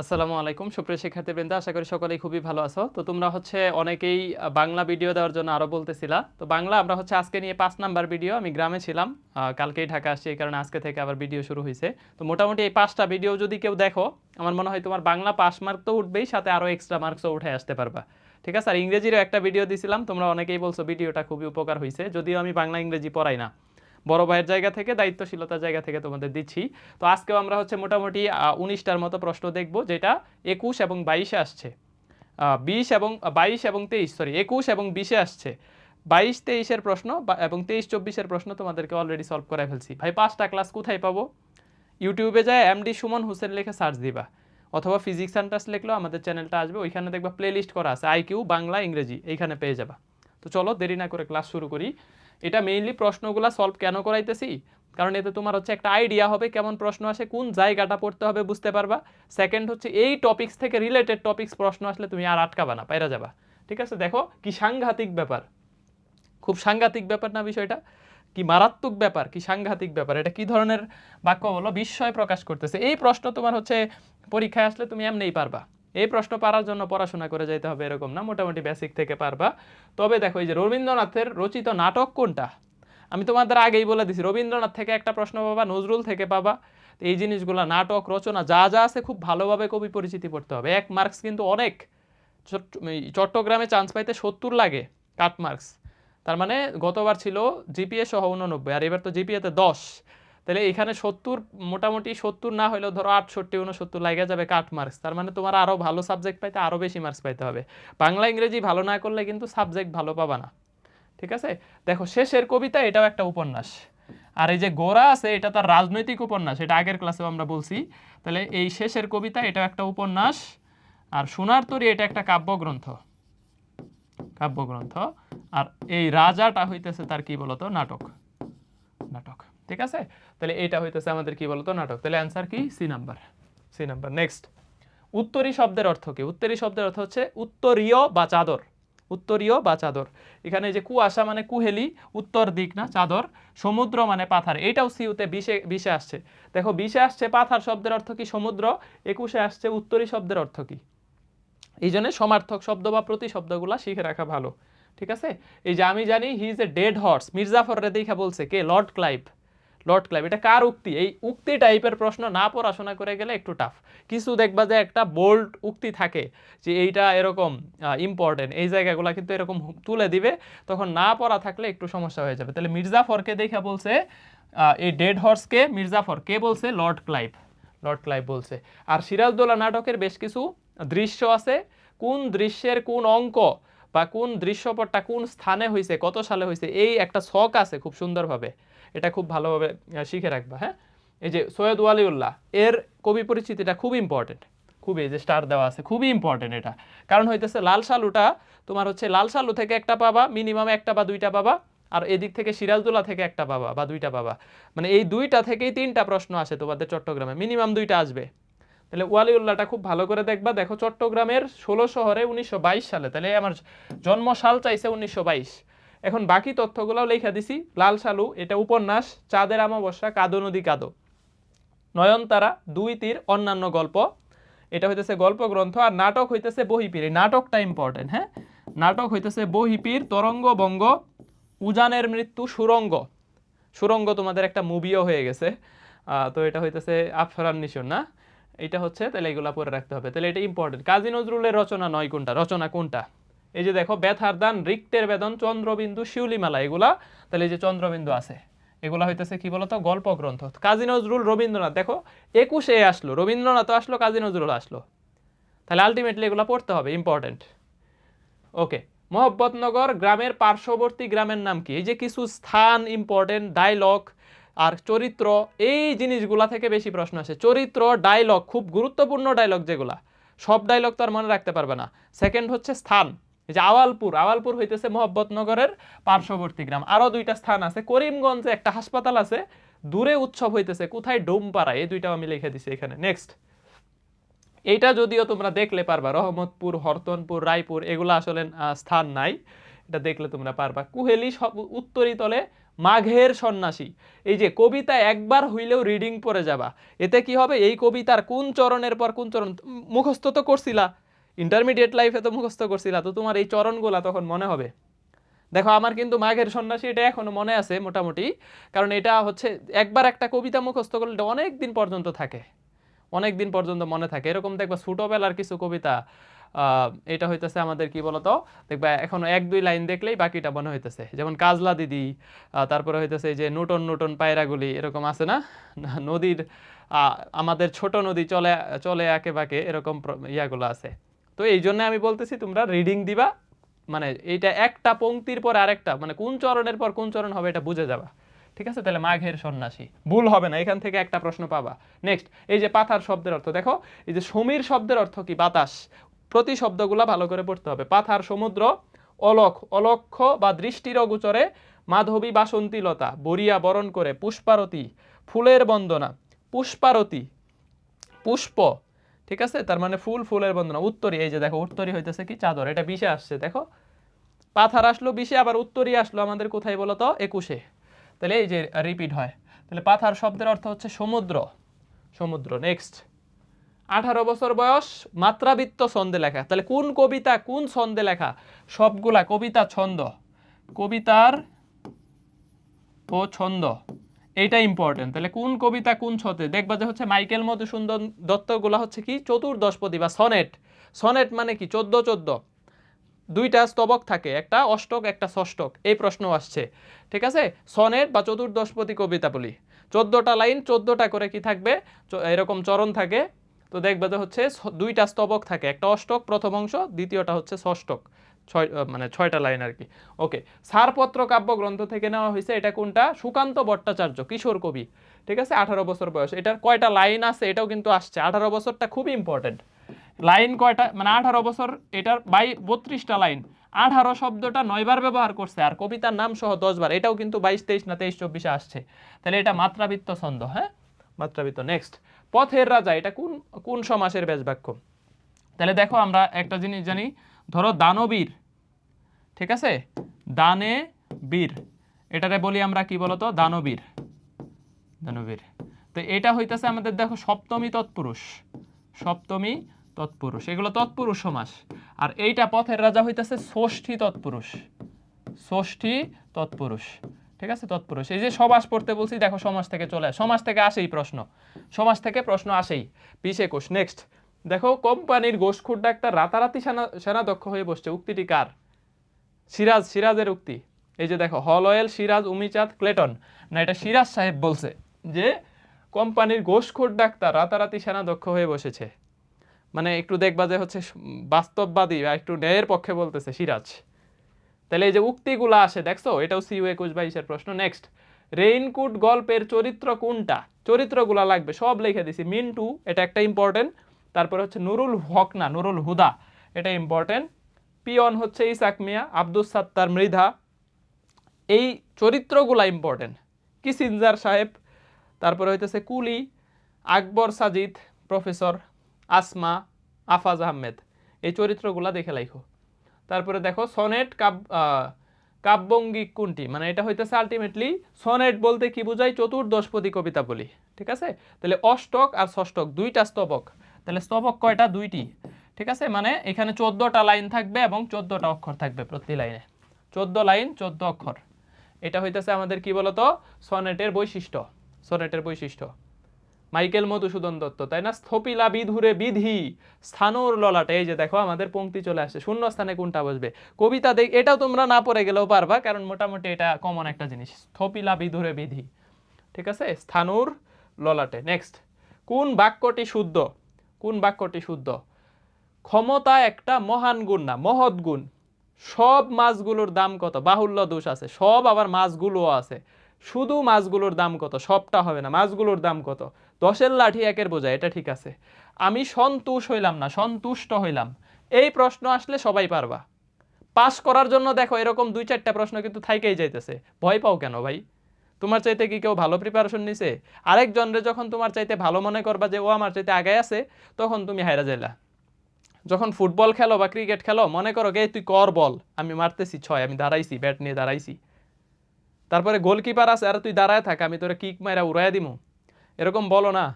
আসসালামু আলাইকুম। সুপ্রিয় শিক্ষার্থীবৃন্দ, আশা করি সকলেই খুবই ভালো আছো। তো তোমরা হচ্ছে অনেকেই বাংলা ভিডিও দেওয়ার জন্য আরও বলতেছিলা। তো বাংলা আমরা হচ্ছে আজকে নিয়ে পাঁচ নাম্বার ভিডিও, আমি গ্রামে ছিলাম কালকেই ঢাকা আসছি, এই কারণে আজকে থেকে আবার ভিডিও শুরু হয়েছে তো মোটামুটি এই পাঁচটা ভিডিও যদি কেউ দেখো, আমার মনে হয় তোমার বাংলা পাস মার্ক তো উঠবেই, সাথে আরও এক্সট্রা মার্কসও উঠে আসতে পারবা। ঠিক আছে? আর ইংরেজিরও একটা ভিডিও দিছিলাম, তোমরা অনেকেই বলছো ভিডিওটা খুবই উপকার হয়েছে যদিও আমি বাংলা ইংরেজি পড়াই না। বড় ভাইয়ের জায়গা থেকে, দায়িত্বশীলতার জায়গা থেকে তোমাদের দিচ্ছি। তো আজকেও আমরা হচ্ছে মোটামুটি উনিশটার মতো প্রশ্ন দেখব, যেটা একুশ এবং বাইশে আসছে। বিশ এবং বাইশ এবং তেইশ সরি একুশ এবং বিশে আসছে। বাইশ, তেইশের প্রশ্ন এবং তেইশ, চব্বিশের প্রশ্ন তোমাদেরকে অলরেডি সলভ করে ফেলছি। ভাই, পাঁচটা ক্লাস কোথায় পাবো? ইউটিউবে যায় এমডি সুমন হোসেন লিখে সার্চ দিবা। অথবা ফিজিক্স সেন্টার্স লিখলেও আমাদের চ্যানেলটা আসবে, ওইখানে দেখবা প্লেলিস্ট করা আছে। আইকিউ বাংলা, ইংরেজি, এইখানে পেয়ে যাবা। তো চলো, দেরি না করে ক্লাস শুরু করি। এটা মেইনলি প্রশ্নগুলো সলভ কেন করাইতেছি? কারণ এতে তোমার হচ্ছে একটা আইডিয়া হবে কেমন প্রশ্ন আসে, কোন জায়গাটা পড়তে হবে বুঝতে পারবা। সেকেন্ড হচ্ছে এই টপিক্স থেকে রিলেটেড টপিক্স প্রশ্ন আসলে তুমি আর আটকাবা না, পাইরা যাবা। ঠিক আছে? দেখো, কি সাংঘাতিক ব্যাপার। খুব সাংঘাতিক ব্যাপার না বিষয়টা? কি মারাত্মক ব্যাপার, কি সাংঘাতিক ব্যাপার? এটা কি ধরনের বাক্য বলো? বিস্ময় প্রকাশ করতেছে। এই প্রশ্ন তোমার হচ্ছে পরীক্ষায় আসলে তুমি এমনিই পারবা। এই প্রশ্ন পারার জন্য পড়াশোনা করে যাইতে হবে এরকম না? মোটামুটি বেসিক থেকে পারবা। তবে দেখো, এই যে রবীন্দ্রনাথের রচিত নাটক কোনটা? আমি তোমাদের আগেই বলে দিছি, রবীন্দ্রনাথ থেকে একটা প্রশ্ন পাবা, নজরুল থেকে পাবা। এই জিনিসগুলো, নাটক, রচনা, যা যা আছে খুব ভালোভাবে কবি পরিচিতি পড়তে হবে। এক মার্কস কিন্তু অনেক। চট্টগ্রামে চান্স পাইতে সত্তর লাগে কাট মার্কস তার মানে গতবার ছিল জিপিএ সহ উননব্বই আর এবার তো জিপিএতে দশ। তাহলে এখানে সত্তর, মোটামুটি সত্তর না হলেও ধরো আটষট্টি উনসত্তর লাগে যাবে কাট মার্কস তার মানে তোমার আরও ভালো সাবজেক্ট পাইতে আরও বেশি মার্কস পাইতে হবে। বাংলা, ইংরেজি ভালো না করলে কিন্তু সাবজেক্ট ভালো পাবা না। ঠিক আছে? দেখো, শেষের কবিতা এটাও একটা উপন্যাস। আর এই যে গোরা আছে, এটা তার রাজনৈতিক উপন্যাস, এটা আগের ক্লাসেও আমরা বলছি। তাহলে এই শেষের কবিতা এটাও একটা উপন্যাস। আর সোনার তরী এটা একটা কাব্যগ্রন্থ। কাব্যগ্রন্থ। আর এই রাজাটা হইতেছে তার কি বলতো? নাটক। নাটক। ঠিক আছে? তাহলে এটা হইতেছে আমাদের কি বলতো নাটক? তাহলে অ্যান্সার কি? C number C number next উত্তরী শব্দের অর্থ কি? উত্তরী শব্দের অর্থ হচ্ছে উত্তরীয় বা চাদর। উত্তরীয় বা চাদর। এখানে যে কুয়াশা মানে কুহেলি উত্তর দিক না চাদর। সমুদ্র মানে পাথার। এটাও সিউতে বিশে বিশে আসছে। দেখো বিশে আসছে পাথার শব্দের অর্থ কি? সমুদ্র। একুশে আসছে উত্তরী শব্দের অর্থ কি? এই জন্য সমার্থক শব্দ বা প্রতি শব্দগুলা শিখে রাখা ভালো। ঠিক আছে? এই যে আমি জানি he is a dead horse Mirjafar রে দেখা বলছে কে? Lord Clive. লর্ড ক্লাইভ এটা কার উক্তি? এই উক্তি টাইপের প্রশ্ন না পড়াশোনা করে গেলে একটু টাফ কিছু দেখবা যে একটা বোল্ড উক্তি থাকে যে এইটা এরকম ইম্পর্টেন্ট এই জায়গাগুলো কিন্তু এরকম তুলে দিবে, তখন না পড়া থাকলে একটু সমস্যা হয়ে যাবে। তাহলে মির্জাফরকে দেখে বলছে এই ডেড হর্সকে মির্জাফর কে বলছে? লর্ড ক্লাইভ লর্ড ক্লাইভ বলছে। আর সিরাজদৌল্লা নাটকের বেশ কিছু দৃশ্য আছে। কোন দৃশ্যের কোন অঙ্ক বা কোন দৃশ্যপটটা কোন স্থানে হয়েছে কত সালে হয়েছে এই একটা শখ আছে খুব সুন্দরভাবে। এটা খুব ভালোভাবে শিখে রাখবা হ্যাঁ? এই যে সৈয়দ ওয়ালিউল্লাহ, এর কবি পরিচিতিটা খুব ইম্পর্টেন্ট খুবই যে স্টার দেওয়া আছে, খুবই ইম্পর্টেন্ট এটা। কারণ হইতেছে লাল সালুটা তোমার হচ্ছে লাল সালু থেকে একটা পাবা মিনিমাম একটা বা দুইটা পাবা, আর এদিক থেকে সিরাজদৌল্লা থেকে একটা পাবা বা দুইটা পাবা। মানে এই দুইটা থেকেই তিনটা প্রশ্ন আসে তোমাদের চট্টগ্রামে মিনিমাম দুইটা আসবে। তাহলে ওয়ালিউল্লাহটা খুব ভালো করে দেখবা। দেখো চট্টগ্রামের ষোলো শহরে উনিশশো বাইশ সালে, তাহলে আমার জন্ম সাল চাইছে উনিশশো বাইশ। এখন বাকি তথ্যগুলোও লেখা দিছি। লাল সালু এটা উপন্যাস, চাঁদের আমাবস্যা কাদো নদী কাদো। নয়নতারা, দুই তীর, অন্যান্য গল্প। এটা হইতেছে গল্প গ্রন্থ আর নাটক হইতেছে বহিপীর। এই নাটকটা ইম্পর্টেন্ট হ্যাঁ? নাটক হইতেছে বহিপীর তরঙ্গ বঙ্গ উজানের মৃত্যু, সুরঙ্গ। সুরঙ্গ তোমাদের একটা মুভিও হয়ে গেছে। তো এটা হইতেছে আফরান নিশন না? এটা হচ্ছে, তাহলে এগুলা পরে রাখতে হবে। তাহলে এটা ইম্পর্টেন্ট কাজী নজরুলের রচনা নয় কোনটা? রচনা কোনটা? এই যে দেখো, ব্যথার দান, রিক্তের বেদন, চন্দ্রবিন্দু, শিউলিমালা, এগুলা, তাহলে যে চন্দ্রবিন্দু আছে, এগুলা হইতেছে কি বলতো? গল্প গ্রন্থ কাজী নজরুল রবীন্দ্রনাথ, দেখো, একুশে আসলো, রবীন্দ্রনাথ আসলো, কাজী নজরুল আসলো। তাহলে আলটিমেটলি এগুলো পড়তে হবে ইম্পর্টেন্ট ওকে মোহব্বতনগর গ্রামের পার্শ্ববর্তী গ্রামের নাম কি? এই যে কিছু স্থান ইম্পর্টেন্ট ডায়লগ আর চরিত্র, এই জিনিসগুলা থেকে বেশি প্রশ্ন আসে। চরিত্র ডায়লগ খুব গুরুত্বপূর্ণ ডায়লগ যেগুলা। সব ডায়লগ তো আর মনে রাখতে পারবে না। সেকেন্ড হচ্ছে স্থান। যে আওয়ালপুর আওয়ালপুর হইতেছে মোহব্বতনগরের পার্শ্ববর্তী গ্রাম। আরও দুইটা স্থান আছে। করিমগঞ্জে একটা হাসপাতাল আছে। দূরে উৎসব হইতেছে, কোথায়? ডোমপাড়া। এই দুইটাও আমি লিখে দিছি এখানে। নেক্সট এইটা যদিও তোমরা দেখলে পারবা, রহমতপুর, হরতনপুর, রায়পুর, এগুলো আসলে স্থান নাই। এটা দেখলে তোমরা পারবা। কুহেলি সব উত্তরী তলে, মাঘের সন্ন্যাসী। এই যে কবিতা একবার হইলেও রিডিং পড়ে যাবা। এতে কি হবে? এই কবিতার কোন চরণের পর কোন চরণ? মুখস্থ তো করছিলা। ইন্টারমিডিয়েট লাইফে তো মুখস্থ করছিলা। তো তোমার এই চরণগুলা তখন মনে হবে। দেখো, আমার কিন্তু মাঘের সন্ন্যাসী এটা এখনও মনে আছে মোটামুটি। কারণ এটা হচ্ছে একবার একটা কবিতা মুখস্থ করলে অনেক দিন পর্যন্ত থাকে। অনেক দিন পর্যন্ত মনে থাকে। এরকম দেখবা ছোটোবেলার কিছু কবিতা এটা হইতেছে আমাদের কি বলতো? দেখবা, এখন এক দুই লাইন দেখলেই বাকিটা মনে হইতেছে। যেমন কাজলা দিদি তারপরে হইতেছে যে নুটন নুটন পায়রাগুলি, এরকম আছে না? নদীর আমাদের ছোট নদী চলে চলে আঁকে বাঁকে, এরকম ইয়াগুলো আছে। তো এই জন্য আমি বলতেছি, তোমরা রিডিং দিবা মানে এইটা একটা পংক্তির পর আরেকটা মানে কোন চরণের পর কোন চরণ হবে এটা বুঝে যাবা। ঠিক আছে? তাহলে মাঘের সন্ন্যাসী। ভুল হবে না, এখান থেকে একটা প্রশ্ন পাবা। নেক্সট এই যে পাথার শব্দের অর্থ, দেখো, এই যে সমীর শব্দের অর্থ কি? বাতাস। প্রতি শব্দগুলা ভালো করে পড়তে হবে। পাথার সমুদ্র, অলখ, অলক্ষ বা দৃষ্টির অগোচরে মাধবী বাসন্তী লতা বরিয়া বরণ করে পুষ্পারতি, ফুলের বন্দনা, পুষ্পারতি, পুষ্প, ঠিক আছে? তার মানে ফুল, ফুলের বন্দনা, উত্তরী, এই যে দেখো, উত্তরী হইতেছে কি? চাদর, এটা বিশে আসছে, দেখো। পাথার আসলো বিশে আবার উত্তরী আসলো, আমাদের কোথায় বলো তো? একুশে। তাহলে এই যে রিপিট হয়। তাহলে পাথার শব্দের অর্থ হচ্ছে সমুদ্র। সমুদ্র নেক্সট আঠারো বছর বয়স, মাত্রাবৃত্ত ছন্দে লেখা। তাহলে কোন কবিতা, কোন ছন্দে লেখা? সবগুলা, কবিতা ছন্দ। কবিতার ও ছন্দ। এইটা ইম্পর্টেন্ট তাহলে কোন কবিতা কোন ছন্দে? দেখবা যে হচ্ছে মাইকেল মধুসূদন দত্তগুলা হচ্ছে কি? চতুর্দশপদী বা সনেট। সনেট মানে কি? চোদ্দ চোদ্দ। দুইটা স্তবক থাকে, একটা অষ্টক, একটা ষষ্ঠক। এই প্রশ্ন আসছে। ঠিক আছে? সনেট বা চতুর্দশপতি কবিতা বলি। চোদ্দোটা লাইন, চোদ্দোটা করে কি থাকবে? এরকম চরণ থাকে। তো দেখবে যে হচ্ছে দুইটা স্তবক থাকে। একটা অষ্টক, প্রথম অংশ, দ্বিতীয়টা হচ্ছে ষষ্ঠক। ছয় মানে ছয়টা লাইন আর কি। ওকে, সারপত্র কাব্য গ্রন্থ থেকে নেওয়া হয়েছে। এটা কোনটা? সুকান্ত ভট্টাচার্য, কিশোর কবি। ঠিক আছে? আঠারো বছর বয়স। এটার কয়টা লাইন আছে এটাও কিন্তু আসছে। আঠারো বছরটা খুবই ইম্পর্টেন্ট লাইন কয়টা? মানে আঠারো বছর, এটার বাই বত্রিশটা লাইন। আঠারো শব্দটা নয়বার ব্যবহার করছে আর কবিতার নাম সহ দশবার। এটাও কিন্তু বাইশ তেইশ না তেইশ চব্বিশে আসছে। তাহলে এটা মাত্রাবৃত্ত ছন্দ হ্যাঁ? মাত্রাবৃত্ত। নেক্সট পথের রাজা, এটা কোন কোন সমাসের ব্যাস বাক্য তাহলে দেখো আমরা একটা জিনিস জানি, ধরো দানবীর, ঠিক আছে? দানে বীর, এটারে বলি আমরা কি বলতো? দানবীর দানবীর। তো এটা হইতেছে আমাদের দেখো সপ্তমী তৎপুরুষ সপ্তমী তৎপুরুষ, এগুলো তৎপুরুষ সমাস। আর এইটা পথের রাজা হইতেছে ষষ্ঠী তৎপুরুষ ষষ্ঠী তৎপুরুষ। ঠিক আছে? তৎপুরুষ। এই যে সমাস পড়তে বলছি, দেখো সমাজ থেকে চলে। সমাজ থেকে আসেই প্রশ্ন। সমাজ থেকে প্রশ্ন আসেই। বিশ একুশ নেক্সট দেখো, কোম্পানির গোষ্ঠুর ডাক্তার রাতারাতি সেনা সেনাদক্ষ হয়ে বসছে। উক্তিটি কার? সিরাজ, সিরাজের উক্তি। এই যে দেখো হলওয়েল সিরাজ, উমিচাঁদ, ক্লেটন। না, এটা সিরাজ সাহেব বলছে যে, কোম্পানির গোষ্ঠুর ডাক্তার রাতারাতি সেনা দক্ষ হয়ে বসেছে। মানে একটু দেখবা যে হচ্ছে বাস্তববাদী বা একটু ন্যায়ের পক্ষে বলতেছে সিরাজ। তাহলে এই যে উক্তিগুলো আসে, দেখছ? এটাও সিউ একুশ বাইশের প্রশ্ন। নেক্সট রেইনকোট গল্পের চরিত্র কোনটা? চরিত্রগুলা লাগবে, সব লিখে দিছি। মিন্টু, এটা একটা ইম্পর্টেন্ট তারপরে হচ্ছে নুরুল হক না নুরুল হুদা, এটা ইম্পর্টেন্ট পিয়ন হচ্ছে ইসাক মিয়া, আব্দুস সাত্তার মৃধা। এই চরিত্রগুলা ইম্পর্টেন্ট কিসিনজার সাহেব, তারপরে হইতেছে কুলি, আকবর সাজিদ, প্রফেসর আসমা, আফাজ আহমেদ। এই চরিত্রগুলা দেখে লাইখো। তারপরে দেখো সনেট কাব কাব্যঙ্গিক কোনটি? মানে এটা হইতেছে আলটিমেটলি সনেট বলতে কি বোঝায় চতুর্দশপদী কবিতা বলি, ঠিক আছে? তাহলে অষ্টক আর ষষ্ঠক, দুইটা স্তবক। তাহলে স্তবক কয়টা? দুইটি, ঠিক আছে? মানে এখানে চোদ্দোটা লাইন থাকবে এবং চোদ্দোটা অক্ষর থাকবে প্রতি লাইনে। চোদ্দ লাইন, চোদ্দ অক্ষর। এটা হইতেছে আমাদের কি বলতো? সনেটের বৈশিষ্ট্য। সনেটের বৈশিষ্ট্য। মাইকেল মধুসূদন দত্ত, তাই না? স্থপিলা বিধুরে বিধি, স্থানর ললাটে। এই যে দেখো, আমাদের পংক্তি চলে আসছে। শূন্য স্থানে কোনটা বসবে? কবিতা দেখ, এটাও তোমরা না পড়ে গেলেও পারবা, কারণ মোটামুটি এটা কমন একটা জিনিস। স্থপিলা বিধুরে বিধি। ঠিক আছে? স্থানুর ললাটে। নেক্সট কোন বাক্যটি শুদ্ধ? কোন বাক্যটি শুদ্ধ? ক্ষমতা একটা মহান গুণ না, মহৎ গুণ। সব মাছগুলোর দাম কত? বাহুল্য দোষ আছে। সব আবার মাছগুলোও আছে। শুধু মাছগুলোর দাম কত? সবটা হবে না। মাছগুলোর দাম কত? দশের লাঠি একের বোঝা এটা ঠিক আছে। আমি সন্তুষ হইলাম না, সন্তুষ্ট হইলাম। এই প্রশ্ন আসলে সবাই পারবা। পাস করার জন্য দেখো, এরকম দুই চারটা প্রশ্ন কিন্তু থাইকেই যাইতেছে। ভয় পাও কেন ভাই? তোমার চাইতে কি কেউ ভালো প্রিপারেশন নিছে? আরেকজনরে যখন তোমার চাইতে ভালো মনে করবা যে ও আমার চাইতে আগে আছে, তখন তুমি হাইরা যাইলা। যখন ফুটবল খেলো বা ক্রিকেট খেলো, মনে করো গে তুই কর বল। আমি মারতেছি ছয়, আমি দাঁড়াইছি ব্যাট নিয়ে দাঁড়াইছি। তারপরে গোলকিপার আছে, আর তুই দাঁড়ায় থাক, আমি তোরা কিক মাইরা উড়াই দিমু। এরকম বলো না।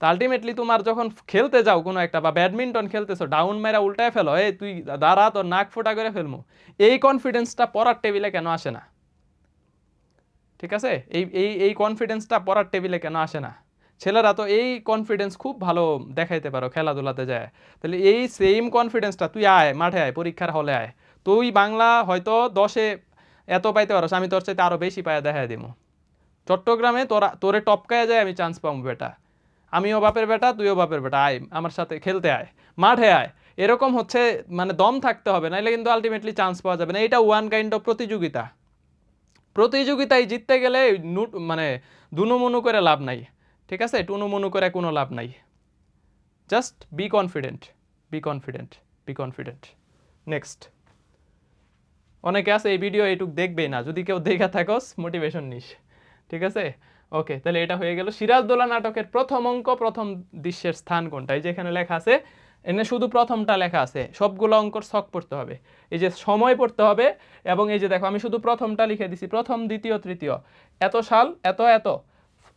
তো আলটিমেটলি তোমার যখন খেলতে যাও কোনো একটা বা ব্যাডমিন্টন খেলতেছো ডাউন মেরা উল্টায় ফেলো, এই তুই দাঁড়া, তোর নাক ফোটা করে ফেলমু। এই কনফিডেন্সটা পড়ার টেবিলে কেন আসে না? ঠিক আছে? এই এই এই কনফিডেন্সটা পড়ার টেবিলে কেন আসে না? ছেলেরা তো এই কনফিডেন্স খুব ভালো দেখাইতে পারো খেলাধুলাতে যায়। তাহলে এই সেম কনফিডেন্সটা তুই আয়, মাঠে আয়, পরীক্ষার হলে আয়। তুই বাংলা হয়তো দশে এত পাইতে পারোস, আমি তোর চাইতে আরও বেশি পায়ে দেখায় দিব চট্টগ্রামে তোরা, তোরে টপকায় যায় আমি চান্স পাবো বেটা। আমিও বাপের বেটা, তুইও বাপের বেটা, আয়, আমার সাথে খেলতে আয়, মাঠে আয়। এরকম হচ্ছে মানে দম থাকতে হবে, নাইলে কিন্তু আলটিমেটলি চান্স পাওয়া যাবে না। এটা ওয়ান কাইন্ড অফ প্রতিযোগিতা। প্রতিযোগিতায় জিততে গেলে নুট মানে দুনুমুনু করে লাভ নাই, ঠিক আছে? টুনুমুনু করে কোনো লাভ নাই। Just be confident be confident be confident next অনেকে আছে এই ভিডিও এইটুক দেখবেই না। যদি কেউ দেখা থাকোস মোটিভেশন নিস। ঠিক আছে? ওকে তাহলে এটা হয়ে গেল সিরাজদৌলা নাটকের প্রথম অঙ্ক, প্রথম দৃশ্যের স্থান কোনটা এই যে এখানে লেখা আছে, এনে শুধু প্রথমটা লেখা আছে, সবগুলো অঙ্কর ছক পড়তে হবে। এই যে সময় পড়তে হবে এবং এই যে দেখো, আমি শুধু প্রথমটা লিখে দিছি, প্রথম, দ্বিতীয়, তৃতীয়। এত সাল, এত এত।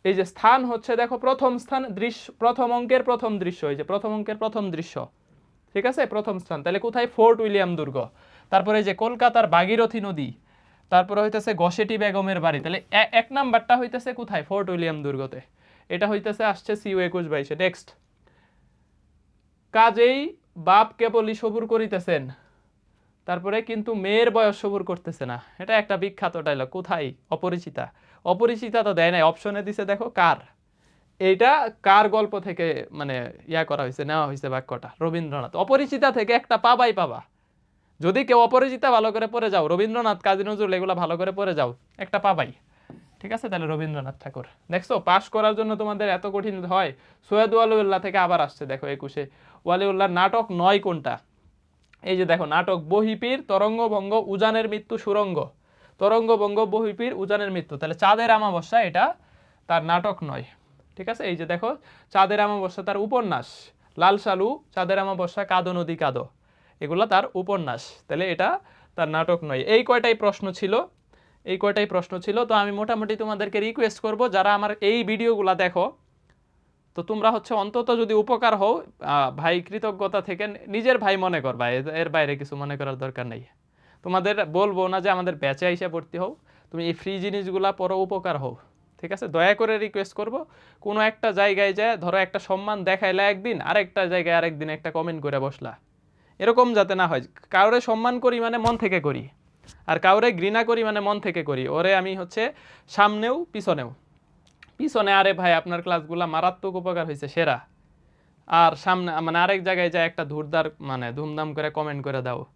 এই যে স্থান হচ্ছে, দেখো, প্রথম স্থান, দৃশ্য, প্রথম অঙ্কের প্রথম দৃশ্য, এই যে প্রথম অঙ্কের প্রথম দৃশ্য। ঠিক আছে? প্রথম স্থান। তাহলে কোথায়? ফোর্ট উইলিয়াম দুর্গ। তারপরে এই যে কলকাতার ভাগীরথী নদী। তারপরে হইতেছে গসেটি বেগমের বাড়ি। তাহলে এক নাম্বারটা হইতেছে কোথায়? ফোর্ট উইলিয়াম দুর্গতে। এটা হইতেছে আসছে সিউ একুশ বাইশে। নেক্সট কাজেই বাপ কেবলই সবুর করিতেছেন। তারপরে কিন্তু মেয়ের বয়স সবুর করতেছে না। এটা একটা বিখ্যাত ডায়লগ কোথায়? অপরিচিতা। অপরিচিতা তো দেয় নাই। অপশনে দিছে, দেখো, কার? এইটা কার গল্প থেকে মানে ইয়া করা হয়েছে নেওয়া হয়েছে বাক্যটা। রবীন্দ্রনাথ। অপরিচিতা থেকে একটা পাবাই পাবা। যদি কেউ অপরিচিতা ভালো করে পড়ে যাও, রবীন্দ্রনাথ, কাজী নজরুল, এগুলো ভালো করে পড়ে যাও, একটা পাবাই। ঠিক আছে? তাহলে রবীন্দ্রনাথ ঠাকুর। দেখছ? পাশ করার জন্য তোমাদের এত কঠিন হয়। সৈয়দ ওয়ালিউল্লাহ থেকে আবার আসছে, দেখো একুশে। ওয়ালিউল্লাহর নাটক নয় কোনটা? এই যে দেখো, নাটক বহিপীর তরঙ্গভঙ্গ উজানের মৃত্যু, সুরঙ্গ। তরঙ্গভঙ্গ বহিপীর উজানের মৃত্যু। তাহলে চাঁদের আমাবস্যা এটা তার নাটক নয়। ঠিক আছে? এই যে দেখো, চাঁদের আমাবস্যা তার উপন্যাস। লাল সালু চাঁদের আমাবস্যা কাদো নদী কাদো। এগুলো তার উপন্যাস। তাহলে এটা তার নাটক নয়। এই কয়টাই প্রশ্ন ছিল? এই কয়টাই প্রশ্ন ছিল? তো আমি মোটামুটি তোমাদেরকে রিকোয়েস্ট করব, যারা আমার এই ভিডিওগুলো দেখো, তো তোমরা হচ্ছে অন্তত যদি উপকার হও ভাই কৃতজ্ঞতা থেকে নিজের ভাই মনে করবা এর- বাইরে কিছু মনে করার দরকার নেই। তোমাদের বলব না যে আমাদের ব্যাচে এসে ভর্তি হও, তুমি এই ফ্রি জিনিসগুলা পরও উপকার হও। ঠিক আছে? দয়া করে রিকোয়েস্ট করব, কোনো একটা জায়গায় যায় ধরো একটা সম্মান দেখাইলা একদিন, আরেকটা জায়গায় আরেকদিন একটা কমেন্ট করে বসলা। এরকম যাতে না হয়। কাউরে সম্মান করি মানে মন থেকে করি। আর কাউরে ঘৃণা করি মানে মন থেকে করি। ওরে আমি হচ্ছে সামনেও, পিছনেও। পিছনে, আরে ভাই, আপনার ক্লাসগুলা মারাত্মক উপকার হয়েছে সেরা। আর সামনে মানে আরেক জায়গায় যায় একটা ধুরদার মানে ধুমধাম করে কমেন্ট করে দাও।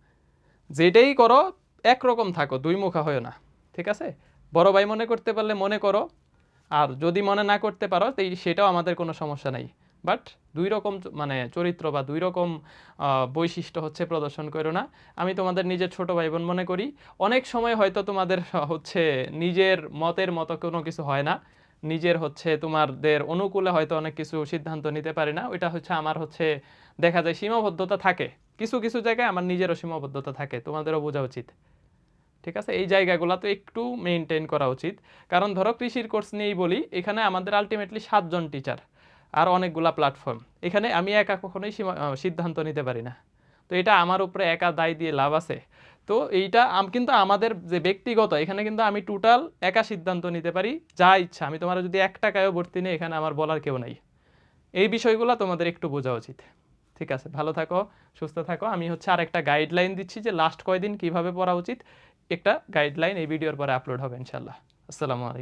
যেটাই করো, একরকম থাকো, দুই মুখা হয়েও না। ঠিক আছে? বড় ভাই মনে করতে পারলে মনে করো। আর যদি মনে না করতে পারো, তো এই- সেটাও আমাদের কোনো সমস্যা নাই। বাট দুই রকম মানে চরিত্র বা দুই রকম বৈশিষ্ট্য হচ্ছে প্রদর্শন করো না। আমি তোমাদের নিজের ছোট ভাই বোন মনে করি, অনেক সময় হয়তো তোমাদের হচ্ছে নিজের মতের মতো কোনো কিছু হয় না। নিজের হচ্ছে তোমাদের অনুকূলে হয়তো অনেক কিছু সিদ্ধান্ত নিতে পারি না। ওইটা হচ্ছে আমার হচ্ছে দেখা যায় সীমাবদ্ধতা থাকে। কিছু কিছু জায়গায় আমার নিজেরও সীমাবদ্ধতা থাকে। তোমাদেরও বোঝা উচিত। ঠিক আছে? এই জায়গাগুলো তো একটু মেনটেন করা উচিত। কারণ ধরো কৃষির কোর্স নিয়েই বলি, এখানে আমাদের আলটিমেটলি সাতজন টিচার আর অনেকগুলা প্ল্যাটফর্ম এখানে আমি একা কখনোই সিদ্ধান্ত নিতে পারি না। তো এটা আমার উপরে একা দায় দিয়ে লাভ আছে। তো এইটা আম- কিন্তু আমাদের যে ব্যক্তিগত, এখানে কিন্তু আমি টোটাল একা সিদ্ধান্ত নিতে পারি, যা ইচ্ছা। আমি তোমার যদি এক টাকায়ও ভর্তি নেই, এখানে আমার বলার কেউ নাই। এই বিষয়গুলো তোমাদের একটু বোঝা উচিত। ঠিক আছে, ভালো থাকো, সুস্থ থাকো। আমি হচ্ছে আর একটা গাইডলাইন দিচ্ছি যে লাস্ট কয়দিন কীভাবে পড়া উচিত। একটা গাইডলাইন এই ভিডিওর পরে আপলোড হবে ইনশাল্লাহ আসসালামু আলাইকুম।